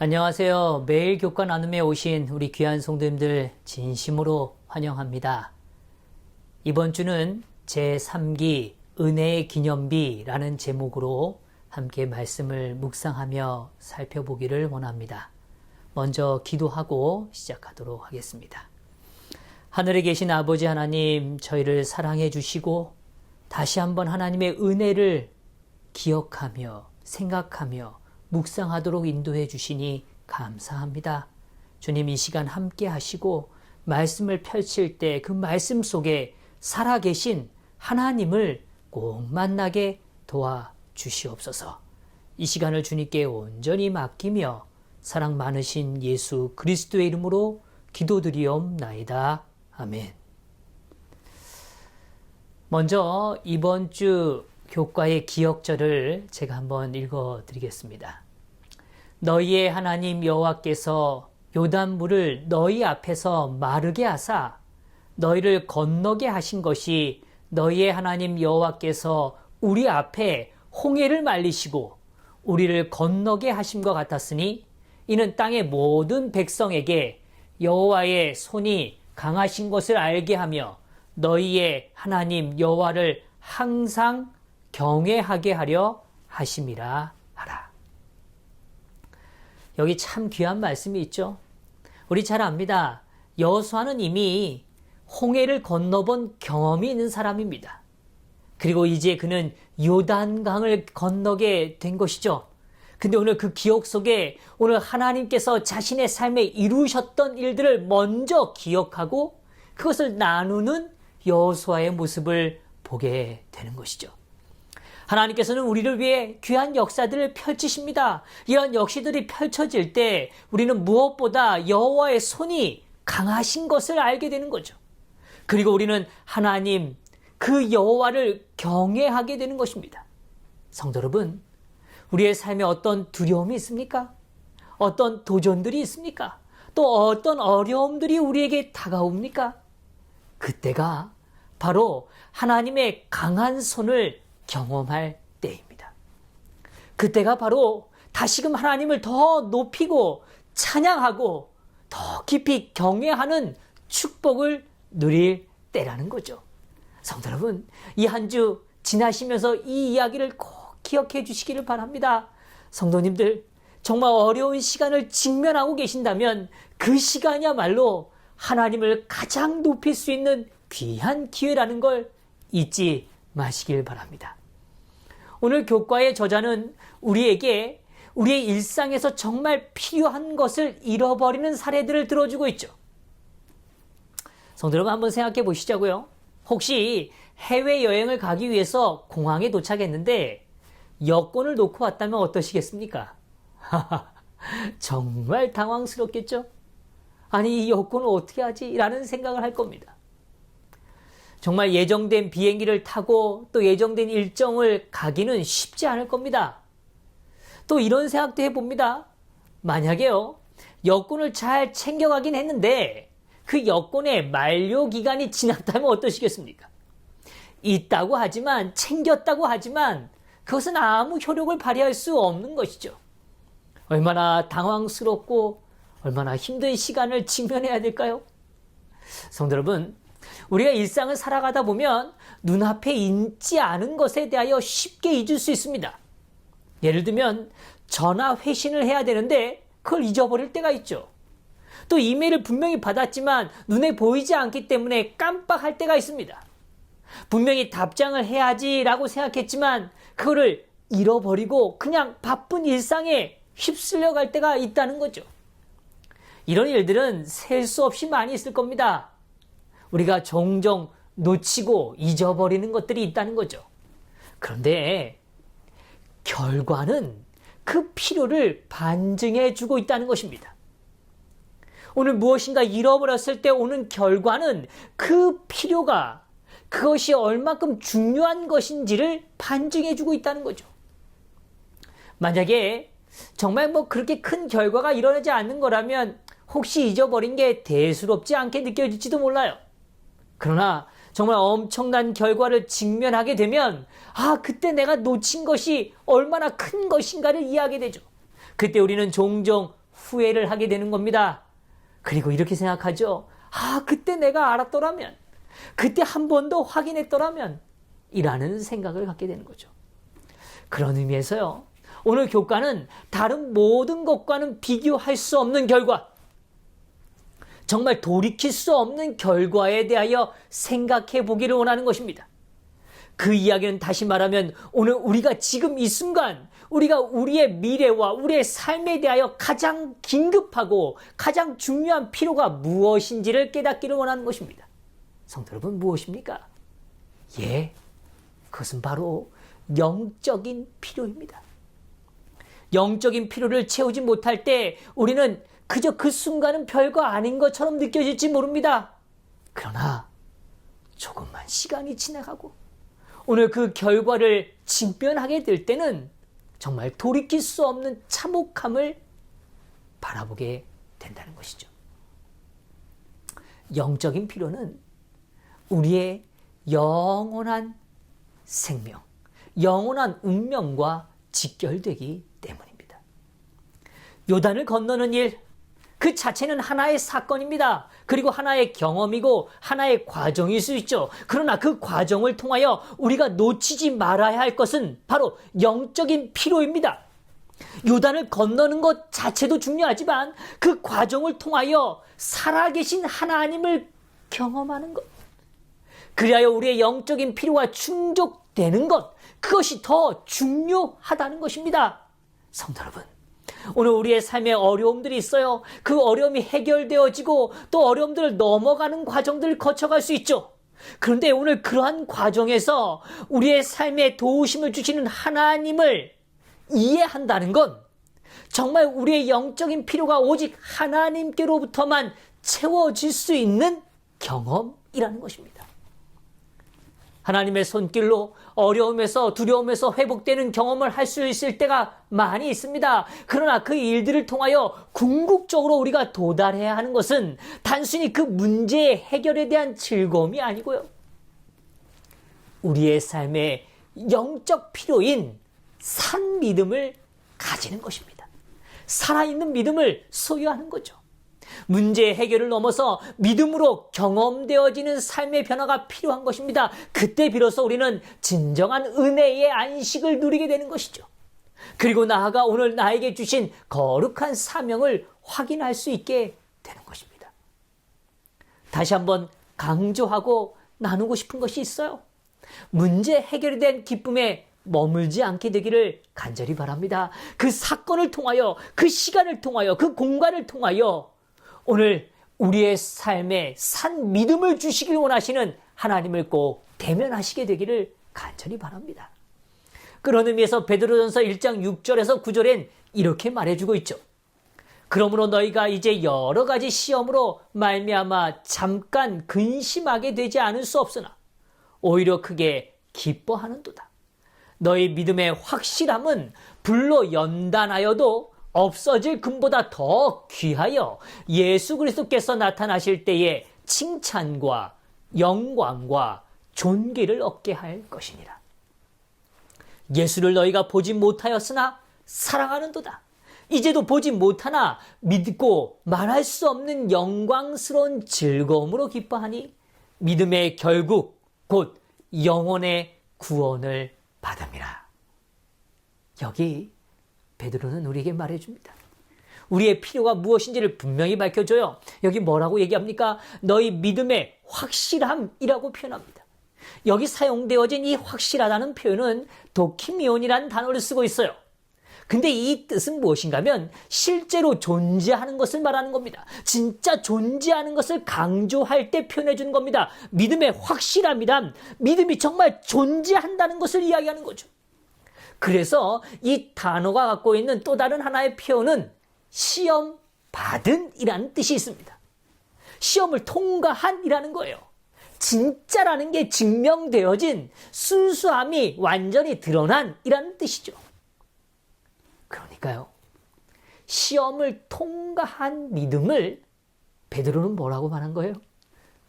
안녕하세요. 매일 교과 나눔에 오신 우리 귀한 성도님들 진심으로 환영합니다. 이번 주는 제3기 은혜의 기념비라는 제목으로 함께 말씀을 묵상하며 살펴보기를 원합니다. 먼저 기도하고 시작하도록 하겠습니다. 하늘에 계신 아버지 하나님, 저희를 사랑해 주시고 다시 한번 하나님의 은혜를 기억하며 생각하며 묵상하도록 인도해 주시니 감사합니다. 주님 이 시간 함께 하시고 말씀을 펼칠 때 그 말씀 속에 살아계신 하나님을 꼭 만나게 도와 주시옵소서. 이 시간을 주님께 온전히 맡기며 사랑 많으신 예수 그리스도의 이름으로 기도드리옵나이다. 아멘. 먼저 이번 주 교과의 기억절을 제가 한번 읽어 드리겠습니다. 너희의 하나님 여호와께서 요단물을 너희 앞에서 마르게 하사 너희를 건너게 하신 것이 너희의 하나님 여호와께서 우리 앞에 홍해를 말리시고 우리를 건너게 하심과 같았으니 이는 땅의 모든 백성에게 여호와의 손이 강하신 것을 알게 하며 너희의 하나님 여호와를 항상 경외하게 하려 하심이라 하라. 여기 참 귀한 말씀이 있죠. 우리 잘 압니다. 여호수아는 이미 홍해를 건너본 경험이 있는 사람입니다. 그리고 이제 그는 요단강을 건너게 된 것이죠. 근데 오늘 그 기억 속에 오늘 하나님께서 자신의 삶에 이루셨던 일들을 먼저 기억하고 그것을 나누는 여호수아의 모습을 보게 되는 것이죠. 하나님께서는 우리를 위해 귀한 역사들을 펼치십니다. 이런 역시들이 펼쳐질 때 우리는 무엇보다 여호와의 손이 강하신 것을 알게 되는 거죠. 그리고 우리는 하나님 그 여호와를 경외하게 되는 것입니다. 성도 여러분, 우리의 삶에 어떤 두려움이 있습니까? 어떤 도전들이 있습니까? 또 어떤 어려움들이 우리에게 다가옵니까? 그때가 바로 하나님의 강한 손을 경험할 때입니다. 그때가 바로 다시금 하나님을 더 높이고 찬양하고 더 깊이 경외하는 축복을 누릴 때라는 거죠. 성도 여러분, 이 한 주 지나시면서 이 이야기를 꼭 기억해 주시기를 바랍니다. 성도님들, 정말 어려운 시간을 직면하고 계신다면 그 시간이야말로 하나님을 가장 높일 수 있는 귀한 기회라는 걸 잊지 마시길 바랍니다. 오늘 교과의 저자는 우리에게 우리의 일상에서 정말 필요한 것을 잃어버리는 사례들을 들어주고 있죠. 성도 여러분 한번 생각해 보시자고요. 혹시 해외여행을 가기 위해서 공항에 도착했는데 여권을 놓고 왔다면 어떠시겠습니까? 정말 당황스럽겠죠? 아니, 이 여권을 어떻게 하지? 라는 생각을 할 겁니다. 정말 예정된 비행기를 타고 또 예정된 일정을 가기는 쉽지 않을 겁니다. 또 이런 생각도 해봅니다. 만약에요, 여권을 잘 챙겨가긴 했는데 그 여권의 만료 기간이 지났다면 어떠시겠습니까? 있다고 하지만, 챙겼다고 하지만 그것은 아무 효력을 발휘할 수 없는 것이죠. 얼마나 당황스럽고 얼마나 힘든 시간을 직면해야 될까요? 성도 여러분, 우리가 일상을 살아가다 보면 눈앞에 있지 않은 것에 대하여 쉽게 잊을 수 있습니다. 예를 들면 전화 회신을 해야 되는데 그걸 잊어버릴 때가 있죠. 또 이메일을 분명히 받았지만 눈에 보이지 않기 때문에 깜빡할 때가 있습니다. 분명히 답장을 해야지라고 생각했지만 그거를 잃어버리고 그냥 바쁜 일상에 휩쓸려 갈 때가 있다는 거죠. 이런 일들은 셀 수 없이 많이 있을 겁니다. 우리가 종종 놓치고 잊어버리는 것들이 있다는 거죠. 그런데 결과는 그 필요를 반증해 주고 있다는 것입니다. 오늘 무엇인가 잃어버렸을 때 오는 결과는 그 필요가 그것이 얼마큼 중요한 것인지를 반증해 주고 있다는 거죠. 만약에 정말 뭐 그렇게 큰 결과가 일어나지 않는 거라면 혹시 잊어버린 게 대수롭지 않게 느껴질지도 몰라요. 그러나 정말 엄청난 결과를 직면하게 되면 아, 그때 내가 놓친 것이 얼마나 큰 것인가를 이해하게 되죠. 그때 우리는 종종 후회를 하게 되는 겁니다. 그리고 이렇게 생각하죠. 아, 그때 내가 알았더라면, 그때 한 번 더 확인했더라면, 이라는 생각을 갖게 되는 거죠. 그런 의미에서요. 오늘 교과는 다른 모든 것과는 비교할 수 없는 결과, 정말 돌이킬 수 없는 결과에 대하여 생각해 보기를 원하는 것입니다. 그 이야기는 다시 말하면 오늘 우리가 지금 이 순간 우리가 우리의 미래와 우리의 삶에 대하여 가장 긴급하고 가장 중요한 필요가 무엇인지를 깨닫기를 원하는 것입니다. 성도 여러분 무엇입니까? 예, 그것은 바로 영적인 필요입니다. 영적인 필요를 채우지 못할 때 우리는 그저 그 순간은 별거 아닌 것처럼 느껴질지 모릅니다. 그러나 조금만 시간이 지나가고 오늘 그 결과를 직면하게 될 때는 정말 돌이킬 수 없는 참혹함을 바라보게 된다는 것이죠. 영적인 필요는 우리의 영원한 생명, 영원한 운명과 직결되기 때문입니다. 요단을 건너는 일, 그 자체는 하나의 사건입니다. 그리고 하나의 경험이고 하나의 과정일 수 있죠. 그러나 그 과정을 통하여 우리가 놓치지 말아야 할 것은 바로 영적인 필요입니다. 요단을 건너는 것 자체도 중요하지만 그 과정을 통하여 살아계신 하나님을 경험하는 것. 그리하여 우리의 영적인 필요가 충족되는 것. 그것이 더 중요하다는 것입니다. 성도 여러분. 오늘 우리의 삶에 어려움들이 있어요. 그 어려움이 해결되어지고 또 어려움들을 넘어가는 과정들을 거쳐갈 수 있죠. 그런데 오늘 그러한 과정에서 우리의 삶에 도우심을 주시는 하나님을 이해한다는 건 정말 우리의 영적인 필요가 오직 하나님께로부터만 채워질 수 있는 경험이라는 것입니다. 하나님의 손길로 어려움에서 두려움에서 회복되는 경험을 할 수 있을 때가 많이 있습니다. 그러나 그 일들을 통하여 궁극적으로 우리가 도달해야 하는 것은 단순히 그 문제의 해결에 대한 즐거움이 아니고요. 우리의 삶의 영적 필요인 산 믿음을 가지는 것입니다. 살아있는 믿음을 소유하는 거죠. 문제 해결을 넘어서 믿음으로 경험되어지는 삶의 변화가 필요한 것입니다. 그때 비로소 우리는 진정한 은혜의 안식을 누리게 되는 것이죠. 그리고 나아가 오늘 나에게 주신 거룩한 사명을 확인할 수 있게 되는 것입니다. 다시 한번 강조하고 나누고 싶은 것이 있어요. 문제 해결이 된 기쁨에 머물지 않게 되기를 간절히 바랍니다. 그 사건을 통하여, 그 시간을 통하여, 그 공간을 통하여 오늘 우리의 삶에 산 믿음을 주시길 원하시는 하나님을 꼭 대면하시게 되기를 간절히 바랍니다. 그런 의미에서 베드로전서 1장 6절에서 9절엔 이렇게 말해주고 있죠. 그러므로 너희가 이제 여러 가지 시험으로 말미암아 잠깐 근심하게 되지 않을 수 없으나 오히려 크게 기뻐하는도다. 너희 믿음의 확실함은 불로 연단하여도 없어질 금보다 더 귀하여 예수 그리스도께서 나타나실 때에 칭찬과 영광과 존귀를 얻게 할 것이니라. 예수를 너희가 보지 못하였으나 사랑하는도다. 이제도 보지 못하나 믿고 말할 수 없는 영광스러운 즐거움으로 기뻐하니 믿음의 결국 곧 영혼의 구원을 받음이라. 여기 베드로는 우리에게 말해줍니다. 우리의 필요가 무엇인지를 분명히 밝혀줘요. 여기 뭐라고 얘기합니까? 너희 믿음의 확실함이라고 표현합니다. 여기 사용되어진 이 확실하다는 표현은 도키미온이라는 단어를 쓰고 있어요. 근데 이 뜻은 무엇인가 하면 실제로 존재하는 것을 말하는 겁니다. 진짜 존재하는 것을 강조할 때 표현해 주는 겁니다. 믿음의 확실함이란 믿음이 정말 존재한다는 것을 이야기하는 거죠. 그래서 이 단어가 갖고 있는 또 다른 하나의 표현은 시험 받은이라는 뜻이 있습니다. 시험을 통과한이라는 거예요. 진짜라는 게 증명되어진 순수함이 완전히 드러난이라는 뜻이죠. 그러니까요. 시험을 통과한 믿음을 베드로는 뭐라고 말한 거예요?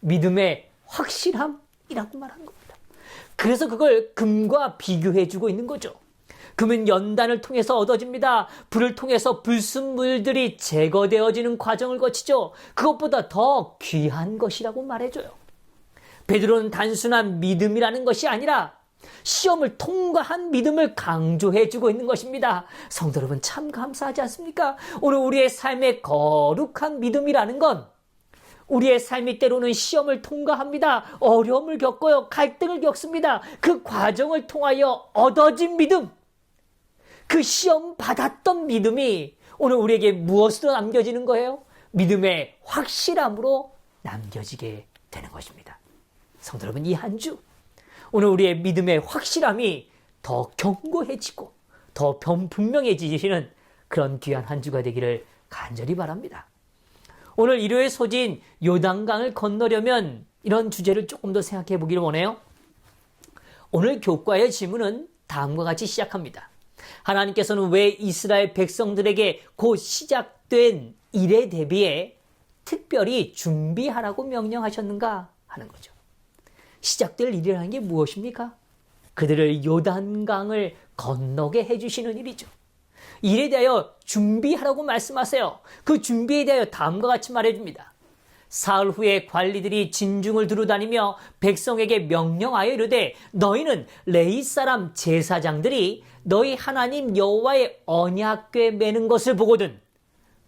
믿음의 확실함이라고 말한 겁니다. 그래서 그걸 금과 비교해 주고 있는 거죠. 금은 연단을 통해서 얻어집니다. 불을 통해서 불순물들이 제거되어지는 과정을 거치죠. 그것보다 더 귀한 것이라고 말해줘요. 베드로는 단순한 믿음이라는 것이 아니라 시험을 통과한 믿음을 강조해주고 있는 것입니다. 성도 여러분 참 감사하지 않습니까? 오늘 우리의 삶의 거룩한 믿음이라는 건 우리의 삶이 때로는 시험을 통과합니다. 어려움을 겪어요. 갈등을 겪습니다. 그 과정을 통하여 얻어진 믿음. 그 시험 받았던 믿음이 오늘 우리에게 무엇으로 남겨지는 거예요? 믿음의 확실함으로 남겨지게 되는 것입니다. 성도 여러분, 이 한 주, 오늘 우리의 믿음의 확실함이 더 견고해지고 더 분명해지시는 그런 귀한 한 주가 되기를 간절히 바랍니다. 오늘 일요일 소진 요단강을 건너려면 이런 주제를 조금 더 생각해 보기를 원해요. 오늘 교과의 질문은 다음과 같이 시작합니다. 하나님께서는 왜 이스라엘 백성들에게 곧 시작된 일에 대비해 특별히 준비하라고 명령하셨는가 하는 거죠. 시작될 일이라는 게 무엇입니까? 그들을 요단강을 건너게 해주시는 일이죠. 일에 대하여 준비하라고 말씀하세요. 그 준비에 대하여 다음과 같이 말해줍니다. 사흘 후에 관리들이 진중을 두루다니며 백성에게 명령하여 이르되 너희는 레이 사람 제사장들이 너희 하나님 여호와의 언약궤 매는 것을 보거든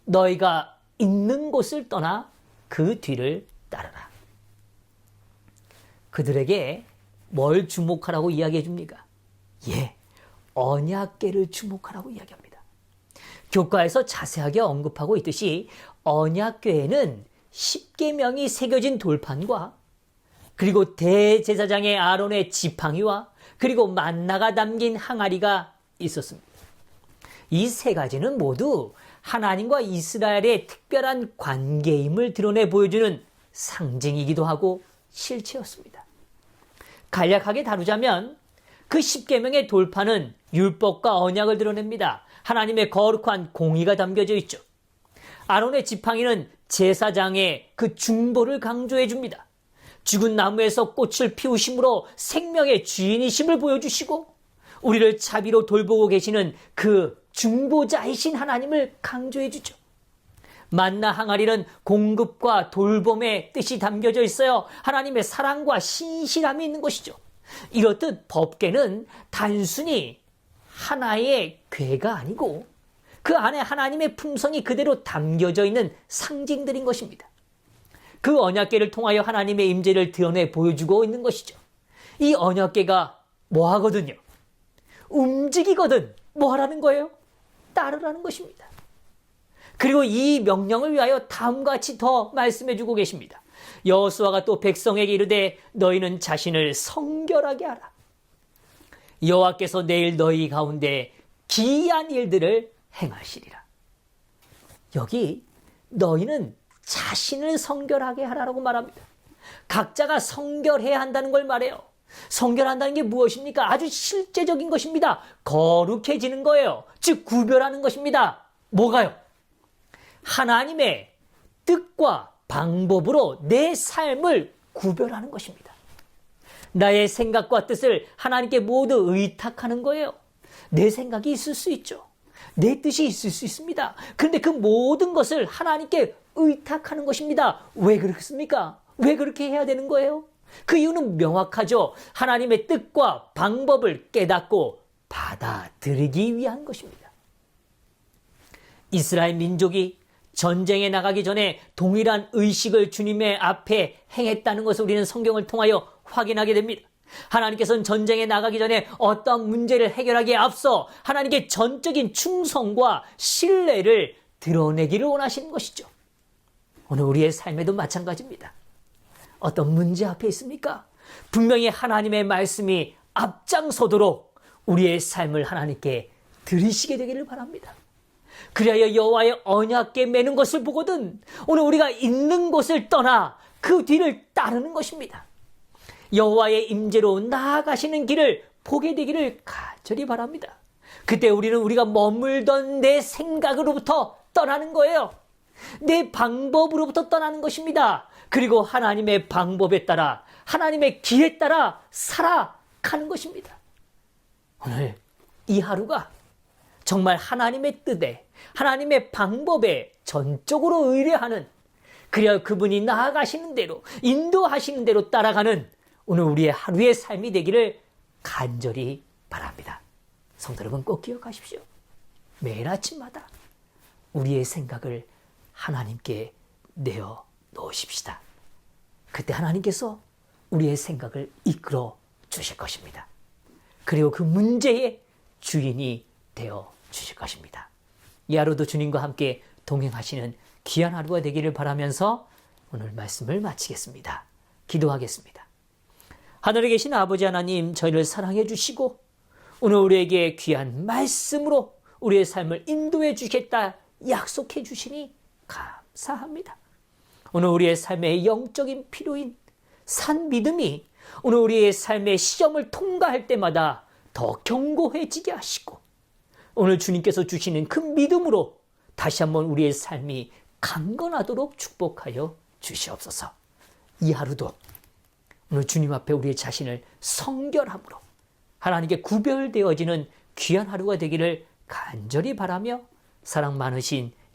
너희가 있는 곳을 떠나 그 뒤를 따르라. 그들에게 뭘 주목하라고 이야기해 줍니까? 예, 언약궤를 주목하라고 이야기합니다. 교과에서 자세하게 언급하고 있듯이 언약궤에는 10계명이 새겨진 돌판과 그리고 대제사장의 아론의 지팡이와 그리고 만나가 담긴 항아리가 있었습니다. 이 세 가지는 모두 하나님과 이스라엘의 특별한 관계임을 드러내 보여주는 상징이기도 하고 실체였습니다. 간략하게 다루자면 그 10계명의 돌판은 율법과 언약을 드러냅니다. 하나님의 거룩한 공의가 담겨져 있죠. 아론의 지팡이는 제사장의 그 중보를 강조해 줍니다. 죽은 나무에서 꽃을 피우심으로 생명의 주인이심을 보여주시고 우리를 자비로 돌보고 계시는 그 중보자이신 하나님을 강조해 주죠. 만나 항아리는 공급과 돌봄의 뜻이 담겨져 있어요. 하나님의 사랑과 신실함이 있는 것이죠. 이렇듯 법계는 단순히 하나의 괴가 아니고 그 안에 하나님의 품성이 그대로 담겨져 있는 상징들인 것입니다. 그 언약계를 통하여 하나님의 임재를 드러내 보여주고 있는 것이죠. 이 언약계가 뭐 하거든요? 움직이거든. 뭐 하라는 거예요? 따르라는 것입니다. 그리고 이 명령을 위하여 다음과 같이 더 말씀해 주고 계십니다. 여호수아가 또 백성에게 이르되 너희는 자신을 성결하게 하라. 여호와께서 내일 너희 가운데 기이한 일들을 행하시리라. 여기 너희는 자신을 성결하게 하라고 말합니다. 각자가 성결해야 한다는 걸 말해요. 성결한다는 게 무엇입니까? 아주 실제적인 것입니다. 거룩해지는 거예요. 즉, 구별하는 것입니다. 뭐가요? 하나님의 뜻과 방법으로 내 삶을 구별하는 것입니다. 나의 생각과 뜻을 하나님께 모두 의탁하는 거예요. 내 생각이 있을 수 있죠. 내 뜻이 있을 수 있습니다. 그런데 그 모든 것을 하나님께 의탁하는 것입니다. 왜 그렇습니까? 왜 그렇게 해야 되는 거예요? 그 이유는 명확하죠. 하나님의 뜻과 방법을 깨닫고 받아들이기 위한 것입니다. 이스라엘 민족이 전쟁에 나가기 전에 동일한 의식을 주님의 앞에 행했다는 것을 우리는 성경을 통하여 확인하게 됩니다. 하나님께서는 전쟁에 나가기 전에 어떤 문제를 해결하기에 앞서 하나님께 전적인 충성과 신뢰를 드러내기를 원하시는 것이죠. 오늘 우리의 삶에도 마찬가지입니다. 어떤 문제 앞에 있습니까? 분명히 하나님의 말씀이 앞장서도록 우리의 삶을 하나님께 들으시게 되기를 바랍니다. 그리하여 여호와의 언약께 매는 것을 보거든 오늘 우리가 있는 곳을 떠나 그 뒤를 따르는 것입니다. 여호와의 임재로 나아가시는 길을 보게 되기를 간절히 바랍니다. 그때 우리는 우리가 머물던 내 생각으로부터 떠나는 거예요. 내 방법으로부터 떠나는 것입니다. 그리고 하나님의 방법에 따라 하나님의 길에 따라 살아가는 것입니다. 오늘 이 하루가 정말 하나님의 뜻에, 하나님의 방법에 전적으로 의뢰하는, 그래야 그분이 나아가시는 대로, 인도하시는 대로 따라가는 오늘 우리의 하루의 삶이 되기를 간절히 바랍니다. 성도 여러분 꼭 기억하십시오. 매일 아침마다 우리의 생각을 하나님께 내어 놓으십시다. 그때 하나님께서 우리의 생각을 이끌어 주실 것입니다. 그리고 그 문제의 주인이 되어 주실 것입니다. 이 하루도 주님과 함께 동행하시는 귀한 하루가 되기를 바라면서 오늘 말씀을 마치겠습니다. 기도하겠습니다. 하늘에 계신 아버지 하나님, 저희를 사랑해 주시고, 오늘 우리에게 귀한 말씀으로 우리의 삶을 인도해 주겠다 약속해 주시니 감사합니다. 오늘 우리의 삶의 영적인 필요인 산 믿음이 오늘 우리의 삶의 시험을 통과할 때마다 더 견고해지게 하시고 오늘 주님께서 주시는 그 믿음으로 다시 한번 우리의 삶이 강건하도록 축복하여 주시옵소서. 이 하루도 오늘 주님 앞에 우리의 자신을 성결함으로 하나님께 구별되어지는 귀한 하루가 되기를 간절히 바라며 사랑 많으신